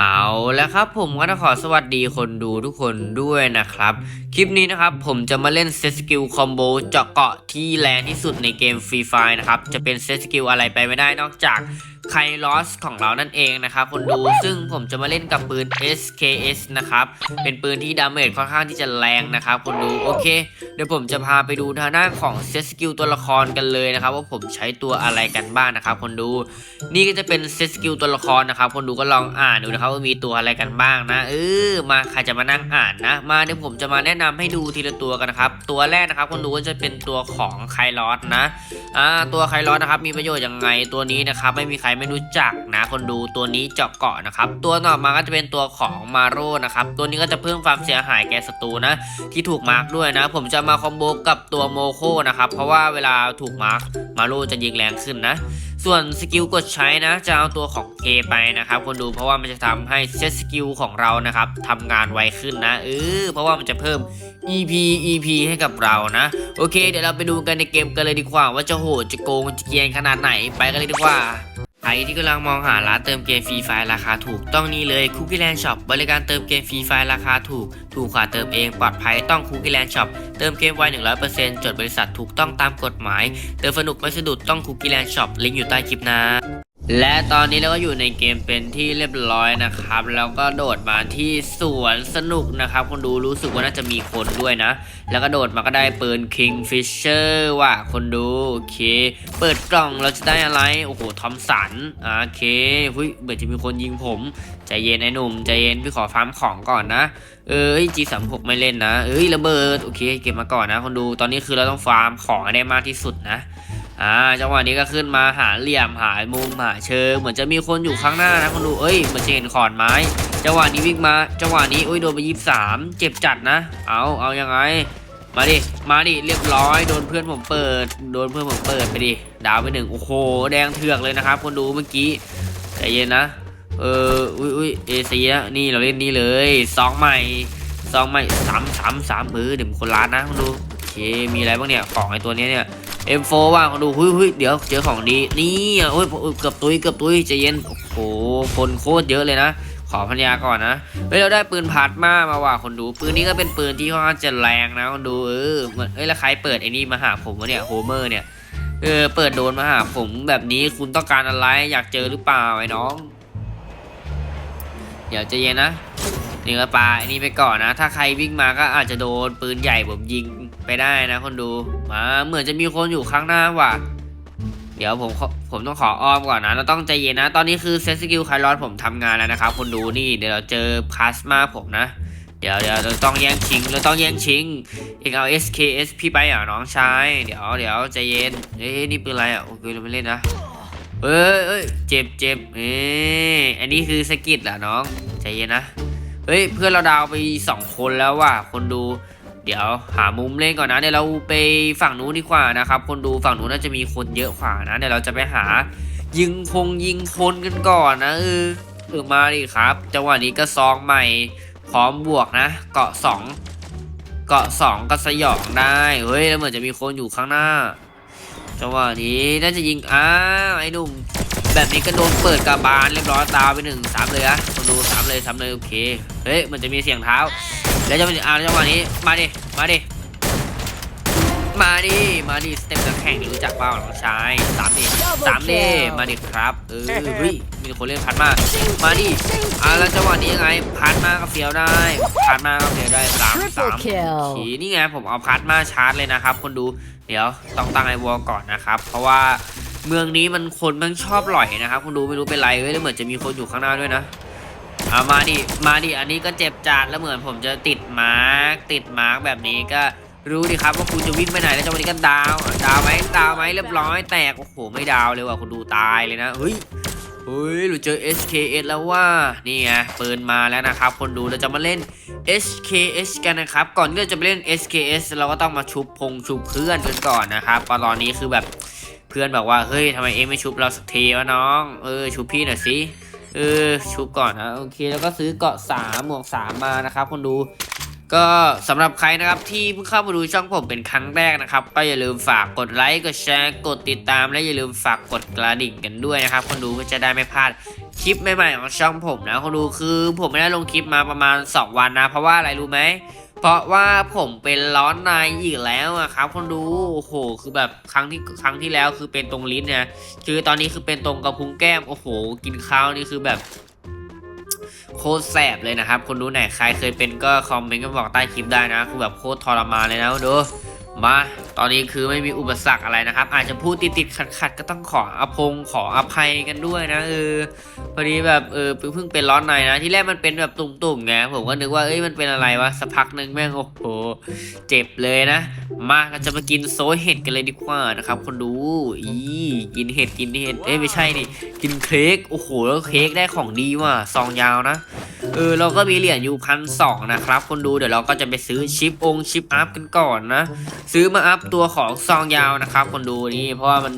เอาแล้วครับผมก็ต้องขอสวัสดีคนดูทุกคนด้วยนะครับ คลิปนี้นะครับผมจะมาเล่นเซตสกิลคอมโบเจาะเกาะที่แรงที่สุดในเกมฟรีไฟนะครับ จะเป็นเซตสกิลอะไรไปไม่ได้นอกจากไคลอสของเรานั่นเองนะครับคนดูซึ่งผมจะมาเล่นกับปืน SKS นะครับเป็นปืนที่ดาเมจค่อนข้างที่จะแรงนะครับคนดูโอเค เดี๋ยวผมจะพาไปดูทางด้านของเซตสกิลตัวละครกันเลยนะครับว่าผมใช้ตัวอะไรกันบ้างนะครับคนดู นี่ก็จะเป็นเซตสกิลตัวละครนะครับคนดูก็ลองอ่านดูนะครับว่ามีตัวอะไรกันบ้างนะเออมาใครจะมานั่งอ่านนะ มาเดี๋ยวผมจะมาแนะนำให้ดูทีละตัวกันนะครับ ตัวแรกนะครับคนดูก็จะเป็นตัวของไคลอสนะอ่าตัวไคลอสนะครับมีประโยชน์ยังไงตัวนี้นะครับไม่มีใครไม่รู้จักนะ คนดูตัวนี้เจาะเกาะนะครับตัวต่อมาก็จะเป็นตัวของมาโร่นะครับตัวนี้ก็จะเพิ่มความเสียหายแก่ศัตรูนะที่ถูกมาร์กด้วยนะ ผมจะมาคอมโบกับตัวโมโคนะครับเพราะว่าเวลาถูกมาร์กมาโร่จะยิงแรงขึ้นนะ ส่วนสกิลกดใช้นะ จะเอาตัวของ K ไปนะครับคนดูเพราะว่ามันจะทำให้เซตสกิลของเรานะครับทำงานไวขึ้นนะเออเพราะว่ามันจะเพิ่ม EP EP ให้กับเรานะ โอเค เดี๋ยวเราไปดูกันในเกมกันเลยดีกว่า ว่าจะโหดจะโกงจะเกียนขนาดไหนไปกันเลยดีกว่า ใครที่กำลังมองหาร้านเติมเกมฟรีไฟราคาถูกต้องนี่เลยคุกกี้แลนด์ช็อปบริการเติมเกมฟรีไฟราคาถูก ถูกกว่าเติมเองปลอดภัยต้องคุกกี้แลนด์ช็อปเติมเกมไว100%จดบริษัทถูกต้องตามกฎหมาย เติมสนุกไม่สะดุดต้องคุกกี้แลนด์ช็อปลิงก์อยู่ใต้คลิปนะ และตอนนี้เราก็อยู่ในเกมเป็นที่เรียบร้อยนะครับ แล้วก็โดดมาที่สวนสนุกนะครับ คนดูรู้สึกว่าน่าจะมีคนด้วยนะ แล้วก็โดดมาก็ได้ปืน Kingfisher ว่ะคนดู โอเค เปิดกล่องเราจะได้อะไร โอ้โหทอมสันโอเคหุยเหมือนจะมีคนยิงผม ใจเย็นไอ้หนุ่ม ใจเย็นพี่ขอฟาร์มของก่อนนะ เอ้ย G36 ไม่เล่นนะ เอ้ยระเบิด โอเค เก็บมาก่อนนะ คนดู ตอนนี้คือเราต้องฟาร์มของให้ได้มากที่สุดนะ อ่าจังหวะนี้ก็ขึ้นมาหาเหลี่ยมหามุมหาเชิงเหมือนจะมีคนอยู่ข้างหน้านะคนดูเอ้ยเหมือนจะเห็นขอนไม้ จังหวะนี้วิ่งมาจังหวะนี้อุ้ยโดนไปยี่สามเจ็บจัดนะ เอาเอายังไง มาดิมาดิเรียบร้อยโดนเพื่อนผมเปิด โดนเพื่อนผมเปิดไปดิดาวไปหนึ่งโอ้โหแดงเถือกเลยนะครับคนดูเมื่อกี้ใจเย็นนะเอออุ้ยอุ้ยเอเซียนี่เราเล่นนี่เลยซองใหม่ซองใหม่สามสามสามมือเดี๋ยวคนร้านนะคนดู มีอะไรบ้างเนี่ย ของไอตัวนี้เนี่ย M4 ว่างดูหุ้ยหุ้ยเดี๋ยวเจอของดี นี่อะโอ้ยเกือบตุยเกือบตุยใจเย็น โอ้โห คนโคตรเยอะเลยนะ ขอพันยาก่อนนะเฮ้ยเราได้ปืนพาร์ตมามาว่ะคนดู ปืนนี้ก็เป็นปืนที่ค่อนข้างจะแรงนะคนดู เออเหมือนเอ้ยแล้วใครเปิดไอ้นี่มาหาผมวะเนี่ย โฮเมอร์เนี่ย เออ เปิดโดนมาหาผมแบบนี้คุณต้องการอะไร อยากเจอหรือเปล่าไอ้น้อง เดี๋ยวใจเย็นนะนี่ก็ปลาไอ้นี่ไปก่อนนะ ถ้าใครวิ่งมาก็อาจจะโดนปืนใหญ่ผมยิง ไปได้นะคนดูมาเหมือนจะมีคนอยู่ข้างหน้าว่ะ เดี๋ยวผมขอผมต้องขออ้อมก่อนนะ เราต้องใจเย็นนะ ตอนนี้คือเซตสกิลไคลอสผมทำงานแล้วนะครับคนดูนี่เดี๋ยวเราเจอพลาสมาผมนะ เดี๋ยวเดี๋ยวเราต้องแย่งชิง เราต้องแย่งชิงเองเอา SKS พี่ไปอะน้องชายเดี๋ยวเดี๋ยวใจเย็นเอ้ยนี่เปืนอะไรอะโอเคเราไม่เล่นนะเอ้ยเอ้ยเจ็บเจ็บเอ้ยอันนี้คือสกิลเหรอน้องใจเย็นนะเฮ้ยเพื่อนเราดาวไปสองคนแล้วว่ะคนดู เดี๋ยวหามุมเล่นก่อนนะเดี๋ยวเราไปฝั่งนู้นดีกว่านะครับ คนดูฝั่งนู้นน่าจะมีคนเยอะกว่านะเดี๋ยวเราจะไปหายิงคงยิงคนกันก่อนนะเออเออมาดิครับจังหวะนี้ก็ซองใหม่พร้อมบวกนะ เกาะสองเกาะสองก็สยองได้เฮ้ยแล้วเหมือนจะมีคนอยู่ข้างหน้าจังหวะนี้น่าจะยิงอ้าไอ้หนุ่มแบบนี้ก็โดนเปิดกระบาลเรียบร้อยตาไปหนึ่งสามเลยอะคนดูสามเลยสามเลยโอเคเฮ้ยมันจะมีเสียงเท้า แล้วจะมาอ่าจังหวะนี้ มาดิ มาดิ มาดิ มาดิ สเต็ปนักแข่งนี่รู้จักเปล่าน้องชายสามดิสามดิมาดิครับ เออเฮ้ย มีคนเล่นพัดมา มาดิ อ่าแล้วจังหวะนี้ยังไง พัดมาก็เฟียวได้ พัดมาก็เฟียวได้สามสาม kill ขีนี่ไงผมเอาพัดมาชาร์จเลยนะครับ คนดู เดี๋ยวต้องตั้งไอวอลก่อนนะครับ เพราะว่าเมืองนี้มันคนมันชอบหล่อยนะครับคนดูไม่รู้เป็นไรเว้ยแล้วเหมือนจะมีคนอยู่ข้างหน้าด้วยนะ เอามาดิ มาดิ อันนี้ก็เจ็บจัดแล้วเหมือนผมจะติดมาร์กติดมาร์กแบบนี้ก็รู้ดิครับว่าคุณจะวิ่งไปไหนแล้วจังหวะนี้ก็ดาวดาวไหมดาวไหมเรียบร้อยแตก โอ้โห ไม่ดาวเลยว่ะคุณดูตายเลยนะ เฮ้ยเฮ้ยเราเจอ SKS แล้วว่า นี่ไงปืนมาแล้วนะครับ คนดูเราจะมาเล่น SKS กันนะครับ ก่อนที่เราจะไปเล่น SKS เราก็ต้องมาชุบพงชุบเพื่อนกันก่อนนะครับตอนนี้คือแบบเพื่อนบอกว่า เฮ้ยทำไมเอ็งไม่ชุบเราสักทีวะน้อง เออชุบพี่หน่อยสิ เออชุบก่อนนะโอเคแล้วก็ซื้อเกาะสามหมวกสามมานะครับคนดูก็สำหรับใครนะครับที่เพิ่งเข้ามาดูช่องผมเป็นครั้งแรกนะครับ ก็อย่าลืมฝากกดไลค์กดแชร์กดติดตาม และอย่าลืมฝากกดกระดิ่งกันด้วยนะครับ คนดูก็จะได้ไม่พลาดคลิปใหม่ๆของช่องผมนะคนดูคือผมไม่ได้ลงคลิปมาประมาณ 2 วันนะ เพราะว่าอะไรรู้ไหม เพราะว่าผมเป็นร้อนในอีกแล้วอะครับคนดูโอ้โหคือแบบครั้งที่ครั้งที่แล้วคือเป็นตรงลิ้นเนี่ยคือตอนนี้คือเป็นตรงกระพุ้งแก้มโอ้โห กินข้าวนี่คือแบบโคตรแสบเลยนะครับคนดูไหนใครเคยเป็นก็คอมเมนต์ก็บอกใต้คลิปได้นะคือแบบโคตรทรมานเลยนะดู มา ตอนนี้คือไม่มีอุปสรรคอะไรนะครับ อาจจะพูดติดๆขัดๆก็ต้องขออภงขออภัยกันด้วยนะเออพอดีแบบเออเพิ่งเป็นร้อนในนะ ที่แรกมันเป็นแบบตุ่มๆไงผมก็นึกว่าเอ้ยมันเป็นอะไรวะสักพักหนึ่งแม่งโอ้โหเจ็บเลยนะมาเราจะมากินโซยเห็ดกันเลยดีกว่านะครับ คนดูอีกินเห็ดกินเห็ดเอ้ยไม่ใช่นี่กินเค้กโอ้โหแล้วเค้กได้ของดีว่ะซองยาวนะเออเราก็มีเหรียญอยู่พันสองนะครับ คนดูเดี๋ยวเราก็จะไปซื้อชิปองชิปอัพกันก่อนนะ ซื้อมาอัพตัวของซองยาวนะครับ คนดูนี่เพราะว่ามัน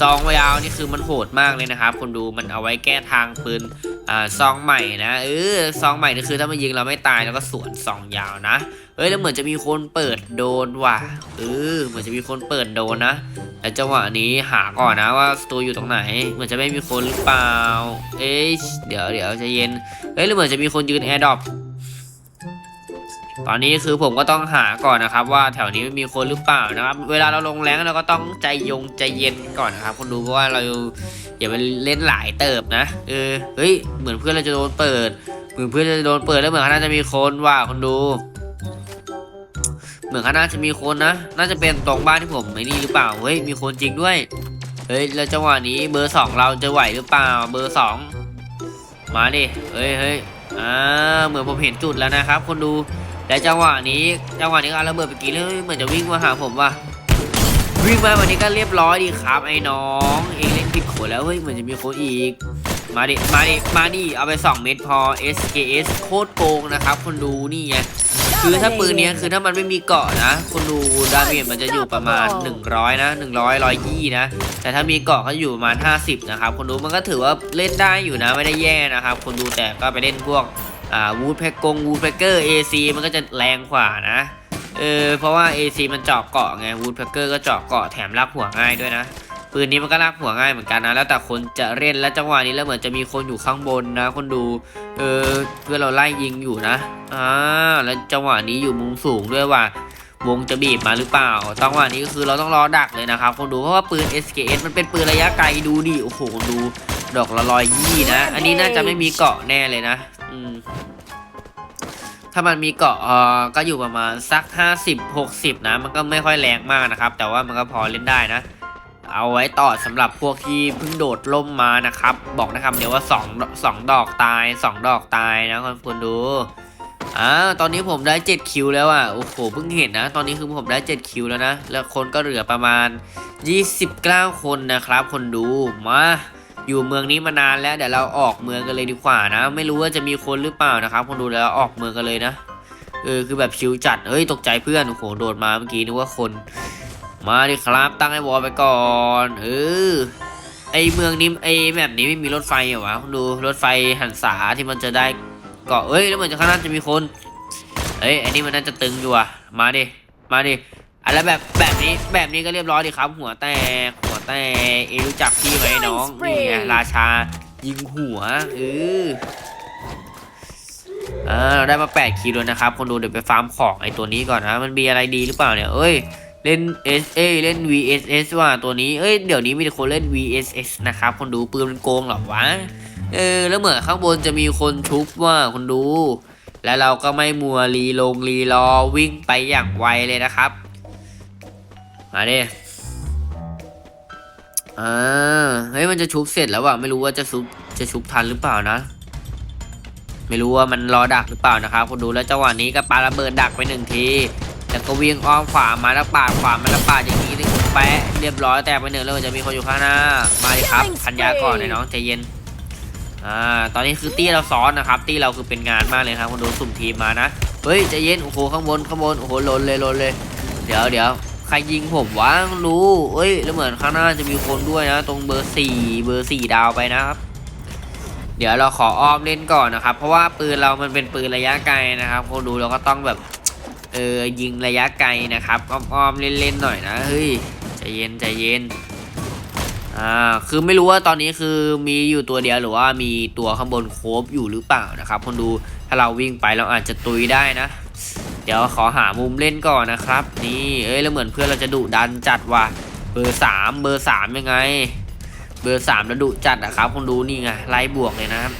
ซองยาวนี่คือมันโหดมากเลยนะครับ คนดูมันเอาไว้แก้ทางปืนอ่าซองใหม่นะเออซองใหม่นี่คือถ้ามันยิงเราไม่ตายแล้วก็สวนซองยาวนะเอ้ยแล้วเหมือนจะมีคนเปิดโดนว่ะเออเหมือนจะมีคนเปิดโดนนะแต่จังหวะนี้หาก่อนนะว่าสตูอยู่ตรงไหน เหมือนจะไม่มีคนหรือเปล่า เอ้ยเดี๋ยวเดี๋ยวใจะเย็นเฮ้ยหรือเหมือนจะมีคนยืนแอร์ดรอปตอนนี้คือผมก็ต้องหาก่อนนะครับ ว่าแถวนี้มีคนหรือเปล่านะครับ เวลาเราลงแรงเราก็ต้องใจยงใจเย็นก่อนนะครับคุณดูเพราะว่าเราอย่าไปเล่นหลายเติบนะเออเฮ้ยเหมือนเพื่อนเราจะโดนเปิดเหมือนเพื่อนจะโดนเปิดแล้วเหมือนเขาน่าจะมีคนว่าคนดู เหมือนเขาน่าจะมีคนนะ น่าจะเป็นตรงบ้านที่ผมไอ้นี่หรือเปล่า เฮ้ย มีคนจริงด้วย เฮ้ย แล้วจังหวะนี้เบอร์สองเราจะไหวหรือเปล่า เบอร์สอง มาดิ เฮ้ยเฮ้ยอ่า เหมือนผมเห็นจุดแล้วนะครับ คนดู และจังหวะนี้ จังหวะนี้ก็ระเบิดไปกี่เลยเหมือนจะวิ่งมาหาผมว่ะ วิ่งมาวันนี้ก็เรียบร้อยดีครับไอ้น้อง เองเล่นผิดคนแล้วเฮ้ย เหมือนจะมีคนอีกมาดิ มาดิ มาดิ เอาไป 2 เม็ดพอ SKS โคตรโกงนะครับ คนดูนี่ไง คือถ้าปืนเนี้ยคือถ้ามันไม่มีเกาะนะคนดูดาเมจมันจะอยู่ประมาณ 100 นะ 100 120นะ แต่ถ้ามีเกาะก็อยู่ประมาณ 50 นะครับคนดูมันก็ถือว่าเล่นได้อยู่นะไม่ได้แย่นะครับคนดูแต่ก็ไปเล่นพวกอ่าวูดแพกกงวูดแพกเกอร์ AC มันก็จะแรงกว่านะเออเพราะว่า AC มันเจาะเกาะไงวูดแพกเกอร์ก็เจาะเกาะแถมลากหัวง่ายด้วยนะ ปืนนี้มันก็ลากหัวง่ายเหมือนกันนะ แล้วแต่คนจะเล่นและจังหวะนี้แล้วเหมือนจะมีคนอยู่ข้างบนนะ คนดู เออเพื่อเราไล่ยิงอยู่นะอ่าแล้วจังหวะนี้อยู่มุมสูงด้วยว่ะวงจะบีบมาหรือเปล่าจังหวะนี้ก็คือเราต้องรอดักเลยนะครับคนดูเพราะว่าปืน SKS มันเป็นปืนระยะไกลดูดิโอ้โหคนดูดอกละร้อยยี่นะ อันนี้น่าจะไม่มีเกาะแน่เลยนะอืมถ้ามันมีเกาะเออก็อยู่ประมาณสัก 50 60 นะ มันก็ไม่ค่อยแรงมากนะครับ แต่ว่ามันก็พอเล่นได้นะ เอาไว้ต่อสำหรับพวกที่เพิ่งโดดล่มมานะครับ บอกนะครับเดี๋ยวว่า2 2ดอกตาย 2 ดอกตายนะคุณดูอ่าตอนนี้ผมได้ 7 คิวแล้วอะโอ้โหเพิ่งเห็นนะ ตอนนี้คือผมได้ 7 คิวแล้วนะ แล้วคนก็เหลือประมาณ 29 คนนะครับ คนดูมาอยู่เมืองนี้มานานแล้วเดี๋ยวเราออกเมืองกันเลยดีกว่านะ ไม่รู้ว่าจะมีคนหรือเปล่านะครับ คนดูแล้วออกเมืองกันเลยนะเออคือแบบชิวจัดเฮ้ยตกใจเพื่อนโอ้โหโดดมาเมื่อกี้นึกว่าคน มาดิครับตั้งไอ้วอลไปก่อนเออไอเมืองนี้ไอแบบนี้ไม่มีรถไฟเหรอวะคุณดูรถไฟหันษาที่มันจะได้เกาะเอ้ยแล้วเหมือนจะข้างหน้าจะมีคนเฮ้ยอันนี้มันน่าจะตึงอยู่อะมาดิมาดิอะแล้วแบบแบบนี้แบบนี้ก็เรียบร้อยดีครับ หัวแตกหัวแตกเอรู้จักพี่ไหมน้องนี่ไงราชายิงหัวเออเราได้มา8คิวแล้วนะครับคนดูเดี๋ยวไปฟาร์มของไอตัวนี้ก่อนนะมันมีอะไรดีหรือเปล่าเนี่ยเอ้ย เล่น S เอ้ยเล่น VSS ว่ะตัวนี้ เอ้ย เดี๋ยวนี้มีแต่คนเล่น VSS นะครับ คนดูปืนมันโกงหรอวะ เออ แล้วเหมือนข้างบนจะมีคนชุบว่าคนดู แล้วเราก็ไม่มัวรีลงรีรอวิ่งไปอย่างไวเลยนะครับ มาดิอ่าเฮ้ย มันจะชุบเสร็จแล้วว่ะไม่รู้ว่าจะชุบ จะชุบทันหรือเปล่านะ ไม่รู้ว่ามันรอดักหรือเปล่านะครับคนดูแล้วจังหวะนี้ก็ปาระเบิดดักไปหนึ่งที แล้วก็วิ่งอ้อมขวามาแล้วปาดขวามาแล้วปาดอย่างนี้ถึงแปะเรียบร้อยแตกไปหนึ่งแล้วจะมีคนอยู่ข้างหน้ามาดิครับพันยาก่อนเลยน้องใจเย็นอ่าตอนนี้คือตี้เราซ้อนนะครับ ตี้เราคือเป็นงานมากเลยครับคนดูสุ่มทีมมานะเฮ้ยใจเย็นโอ้โหข้างบนข้างบนโอ้โหลนเลยลนเลย เดี๋ยวเดี๋ยวใครยิงผมวะรู้เอ้ยแล้วเหมือนข้างหน้าจะมีคนด้วยนะ ตรงเบอร์สี่เบอร์สี่ดาวไปนะครับเดี๋ยวเราขออ้อมเล่นก่อนนะครับ เพราะว่าปืนเรามันเป็นปืนระยะไกลนะครับคนดูเราก็ต้องแบบ เออยิงระยะไกลนะครับอ้อมๆเล่นๆหน่อยนะเฮ้ยใจเย็นใจเย็นอ่าคือไม่รู้ว่าตอนนี้คือมีอยู่ตัวเดียวหรือว่ามีตัวข้างบนโคบอยู่หรือเปล่านะครับคนดูถ้าเราวิ่งไปเราอาจจะตุยได้นะ เดี๋ยวขอหามุมเล่นก่อนนะครับ นี่เอ้ยแล้วเหมือนเพื่อนเราจะดุดันจัดว่ะเบอร์สามเบอร์สามยังไง เบอร์สามแล้วดุจัดอะครับคนดูนี่ไงไล่บวกเลยนะครับ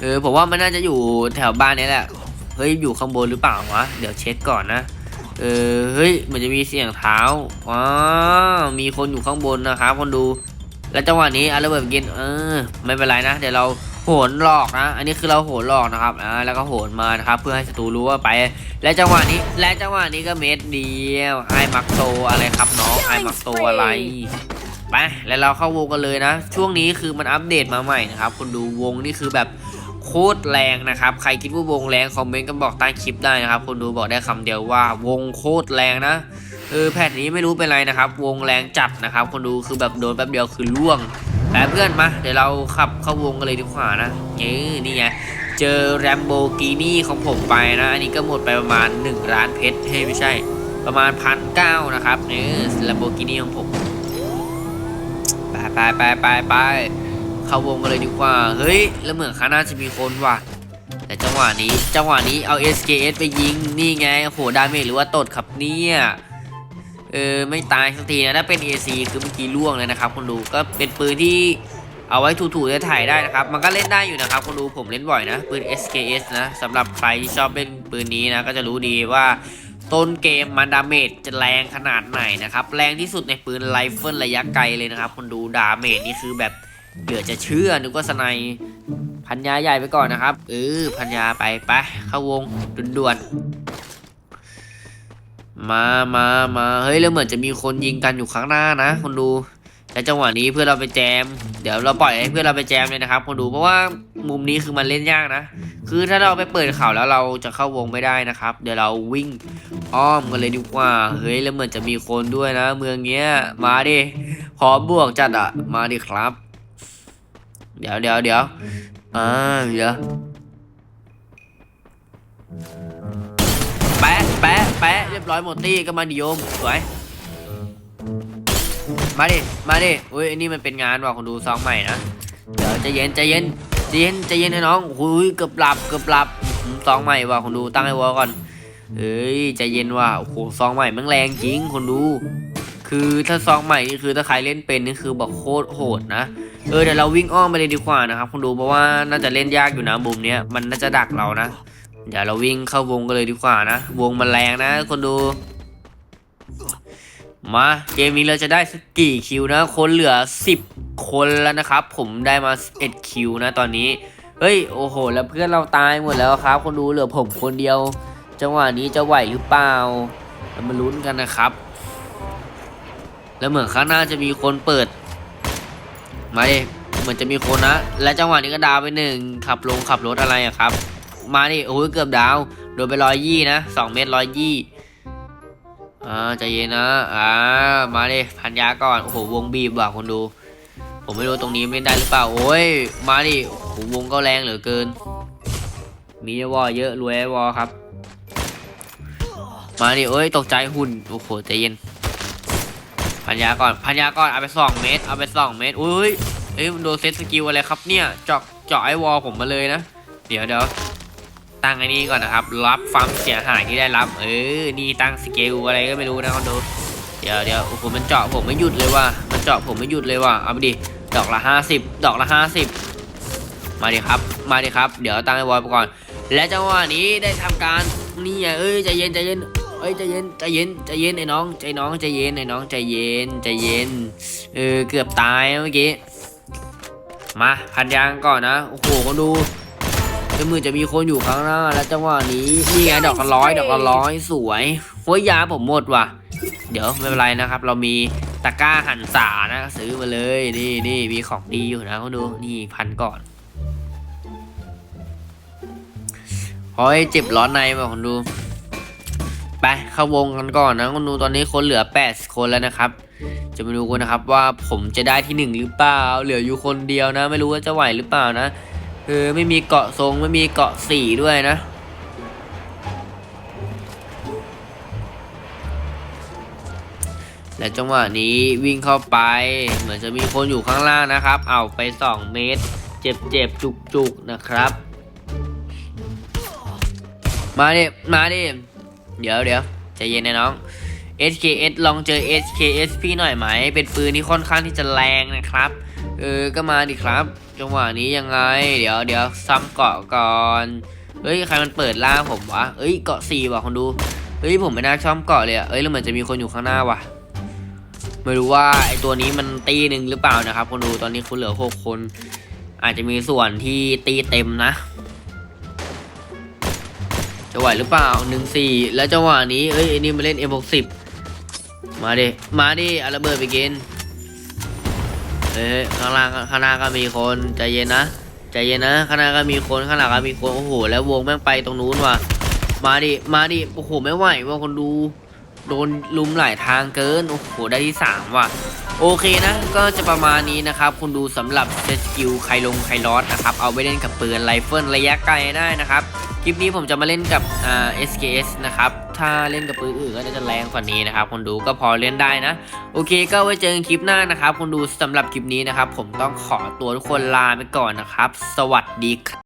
เออผมว่ามันน่าจะอยู่แถวบ้านนี้แหละ เฮ้ยอยู่ข้างบนหรือเปล่าวะเดี๋ยวเช็คก่อนนะเออเฮ้ยมันจะมีเสียงเท้าว้ามีคนอยู่ข้างบนนะครับคนดู แล้วจังหวะนี้อาระเบิดกินเออไม่เป็นไรนะ เดี๋ยวเราโหนหลอกนะ อันนี้คือเราโหนหลอกนะครับอ่าแล้วก็โหนมานะครับ เพื่อให้ศัตรูรู้ว่าไป และจังหวะนี้ และจังหวะนี้ก็เม็ดเดียวไอ้มักโตอะไรครับน้องไอ้มักโตอะไรไปแล้วเราเข้าวงกันเลยนะ ช่วงนี้คือมันอัปเดตมาใหม่นะครับคุณดูวงนี่คือแบบ โคตรแรงนะครับ ใครคิดว่าวงแรงคอมเมนต์กันบอกใต้คลิปได้นะครับคุณดูบอกได้คำเดียวว่าวงโคตรแรงนะเออแผ่นนี้ไม่รู้เป็นไรนะครับ วงแรงจัดนะครับ คนดูคือแบบโดนแป๊บเดียวคือล่วงแต่เพื่อนมาเดี๋ยวเราขับเข้าวงกันเลยดีกว่านะนี่นี่ไงเจอแรมโบกินี่ของผมไปนะอันนี้ก็หมดไปประมาณ 1 ล้านเพชรเฮ้ไม่ใช่ ประมาณพันเก้านะครับนี่แรมโบกินี่ของผมไปไปไปไปไป เข้าวงกันเลยดีกว่า เฮ้ย แล้วเหมือนข้างหน้าจะมีคนว่ะ แต่จังหวะนี้ จังหวะนี้เอา SKS ไปยิง นี่ไง โห ดาเมจหรือว่าตดครับเนี่ย เออ ไม่ตายสักทีนะ ถ้าเป็น AC คือเมื่อกี้ล่วงเลยนะครับคนดู ก็เป็นปืนที่เอาไว้ถูๆจะถ่ายได้นะครับ มันก็เล่นได้อยู่นะครับคนดูผมเล่นบ่อยนะ ปืน SKS นะสำหรับใครที่ชอบเล่นปืนนี้นะ ก็จะรู้ดีว่าต้นเกมมันดาเมจจะแรงขนาดไหนนะครับ แรงที่สุดในปืนไรเฟิลระยะไกลเลยนะครับ คนดูดาเมจนี่คือแบบ เหลือจะเชื่อนึกว่าสไนยพันยาใหญ่ไปก่อนนะครับเออพันยาไปไปเข้าวงด่วนๆมามามาเฮ้ยแล้วเหมือนจะมีคนยิงกันอยู่ข้างหน้านะคนดูแต่จังหวะนี้เพื่อเราไปแจม เดี๋ยวเราปล่อยให้เพื่อเราไปแจมเลยนะครับคนดูเพราะว่ามุมนี้คือมันเล่นยากนะ คือถ้าเราไปเปิดข่าวแล้วเราจะเข้าวงไม่ได้นะครับ เดี๋ยวเราวิ่งอ้อมกันเลยดีกว่า เฮ้ยแล้วเหมือนจะมีคนด้วยนะ เมืองเนี้ยมาดิพร้อมบวกจัดอะมาดิครับ เดี๋ยวเดี๋ยวเดี๋ยวอ่าเดี๋ยวแปะแปะแปะเรียบร้อยหมดตี้ก็มาดิโยมสวยมาดิมาดิอุ้ยอันนี้มันเป็นงานว่ะคนดูซองใหม่นะเดี๋ยวใจเย็นใจเย็นใจเย็นใจเย็นนะน้องอุ้ยเกือบหลับเกือบหลับซองใหม่ว่ะคนดูตั้งให้วอก่อนเอ้ยใจเย็นว่ะโอ้โหซองใหม่มันแรงจริงคนดู คือถ้าซองใหม่นี่คือถ้าใครเล่นเป็นนี่คือแบบโคตรโหดนะ เออเดี๋ยวเราวิ่งอ้อมไปเลยดีกว่านะครับคุณดูเพราะว่าน่าจะเล่นยากอยู่นะมุมเนี้ยมันน่าจะดักเรานะเดี๋ยวเราวิ่งเข้าวงกันเลยดีกว่านะวงมันแรงนะคนดู มาเกมนี้เราจะได้สกกี่คิวนะ คนเหลือ 10 คนแล้วนะครับ ผมได้มา11คิวนะตอนนี้เฮ้ยโอ้โห แล้วเพื่อนเราตายหมดแล้วครับ คนดูเหลือผมคนเดียว จังหวะนี้จะไหวหรือเปล่าเรามาลุ้นกันนะครับ แล้วเหมือนข้างหน้าจะมีคนเปิด มาดิเหมือนจะมีคนนะ และจังหวะนี้ก็ดาวไปหนึ่งขับลงขับรถอะไรอะครับ มาดิโอ้ยเกือบดาว โดนไปร้อยยี่นะสองเมตรร้อยยี่อ่าใจเย็นนะอ่ามาดิพันยาก่อนโอ้โหวงบีบว่ะคนดู ผมไม่รู้ตรงนี้เล่นได้หรือเปล่าโอ้ยมาดิโอ้โหวงก็แรงเหลือเกิน มีวอเยอะรวยวอครับ มาดิเอ้ยตกใจหุ่นโอ้โหใจเย็น พันยาก่อนพันยาก่อนเอาไปสองเมตรเอาไปสองเมตรอุ้ยเอ้ยมันโดนเซตสกิลอะไรครับเนี่ยเจาะเจาะไอวอลผมมาเลยนะ เดี๋ยวเดี๋ยวตั้งไอ้นี่ก่อนนะครับ รับความเสียหายที่ได้รับ เออนี่ตั้งสกิลอะไรก็ไม่รู้นะคอนโดเดี๋ยวเดี๋ยวโอ้โหมันเจาะผมไม่หยุดเลยว่ะมันเจาะผมไม่หยุดเลยว่ะเอาไปดิดอกละห้าสิบดอกละห้าสิบมาดิครับ มาดิครับ เดี๋ยวตั้งไอวอลไปก่อน และจังหวะนี้ได้ทำการนี่เอ้ยใจเย็นใจเย็น เอ้ยใจเย็นใจเย็นใจเย็นไอ้น้องใจน้องใจเย็นไอ้น้องใจเย็นใจเย็นเออเกือบตายเมื่อกี้มาพันยางก่อนนะโอ้โหคนดูจะมือจะมีคนอยู่ข้างหน้า แล้วจังหวะนี้นี่ไงดอกละร้อยดอกละร้อยสวยโอ้ยาผมหมดว่ะ เดี๋ยวไม่เป็นไรนะครับ เรามีตะกร้าหันสานะซื้อมาเลยนี่นี่มีของดีอยู่นะคนดูนี่พันก่อนโอ้ยเจ็บร้อนในมาคนดู ไปเข้าวงกันก่อนนะคุณดูตอนนี้คนเหลือ 8 คนแล้วนะครับ จะมาดูกันนะครับว่าผมจะได้ที่ 1 หรือเปล่า เหลืออยู่คนเดียวนะ ไม่รู้ว่าจะไหวหรือเปล่านะคือไม่มีเกาะทรงไม่มีเกาะสีด้วยนะ และจังหวะนี้วิ่งเข้าไป เหมือนจะมีคนอยู่ข้างล่างนะครับ เอาไป 2 เมตร เจ็บเจ็บจุกจุกนะครับ มาดิมาดิ เดี๋ยวเดี๋ยวใจเย็นนะน้อง SKS ลองเจอ SKS พี่หน่อยไหม เป็นปืนที่ค่อนข้างที่จะแรงนะครับ เออ ก็มาดิครับ จังหวะนี้ยังไง เดี๋ยวเดี๋ยวซ้ำเกาะก่อนเฮ้ย ใครมันเปิดล่าผมวะเอ้ย เกาะสี่ว่ะคนดู เฮ้ย ผมไม่น่าชอบเกาะเลยอะเอ้ย แล้วเหมือนจะมีคนอยู่ข้างหน้าว่ะ ไม่รู้ว่าไอตัวนี้มันตีหนึ่งหรือเปล่านะครับคนดู ตอนนี้คุณเหลือหกคน อาจจะมีส่วนที่ตีเต็มนะ จะไหวหรือเปล่าหนึ่งสี่แล้วจังหวะนี้เอ้ยไอ้นี่มาเล่น M60 มาดิมาดิอาระเบิดไปกินเอ้ยข้างล่างข้างหน้าก็มีคนใจเย็นนะใจเย็นนะข้างหน้าก็มีคนข้างหลังก็มีคนโอ้โห แล้ววงแม่งไปตรงนู้นว่ะมาดิมาดิโอ้โหไม่ไหวว่าคนดูโดนลุมหลายทางเกิน โอ้โห ได้ที่สามว่ะ โอเคนะ ก็จะประมาณนี้นะครับ คุณดูสำหรับสกิลไคลงไคลอสนะครับ เอาไปเล่นกับปืนไรเฟิลระยะไกลได้นะครับ คลิปนี้ผมจะมาเล่นกับอ่า SKS นะครับ ถ้าเล่นกับปืนอื่นก็จะแรงกว่านี้นะครับคนดูก็พอเล่นได้นะ โอเคก็ไว้เจอกันคลิปหน้านะครับคนดูสำหรับคลิปนี้นะครับ ผมต้องขอตัวทุกคนลาไปก่อนนะครับ สวัสดีครับ